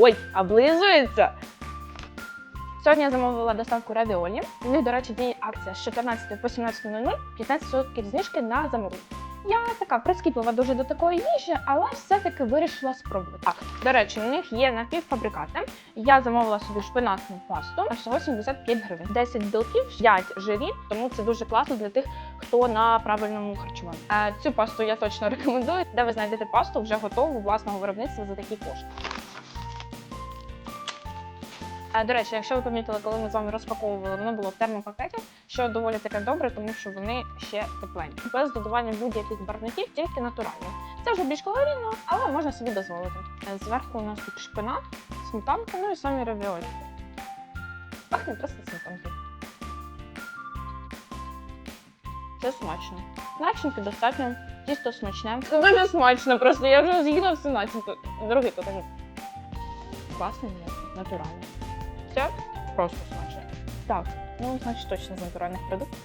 Ой, облизується. Сьогодні я замовила доставку равіолі. У них, до речі, діє акція з 14 по 17.00 15% знижки на замовлення. Я така прискіплива дуже до такої їжі, але все-таки вирішила спробувати. Так, до речі, у них є напівфабрикати. Я замовила собі шпинатну пасту, а всього 75 гривень. 10 білків, 5 жирів, тому це дуже класно для тих, хто на правильному харчуванні. Е, Цю пасту я точно рекомендую, де ви знайдете пасту вже готову власного виробництва за такі кошти. До речі, якщо ви помітили, коли ми з вами розпаковували, воно було в термопакеті, що доволі таке добре, тому що вони ще тепленькі. Без додавання будь-яких барвників, тільки натуральні. Це вже більш калорійно, але можна собі дозволити. Е, Зверху у нас тут шпинат, сметанка, ну і самі равіолі. Пахне просто сметанкою. Це смачно. Начинки достатньо, тісто смачне. Це дуже смачно, просто я вже з'їла всю начинку. Дорогий покажи. Класний м'ясо, Це просто смачно. Так, ну значить точно з натуральних продуктів.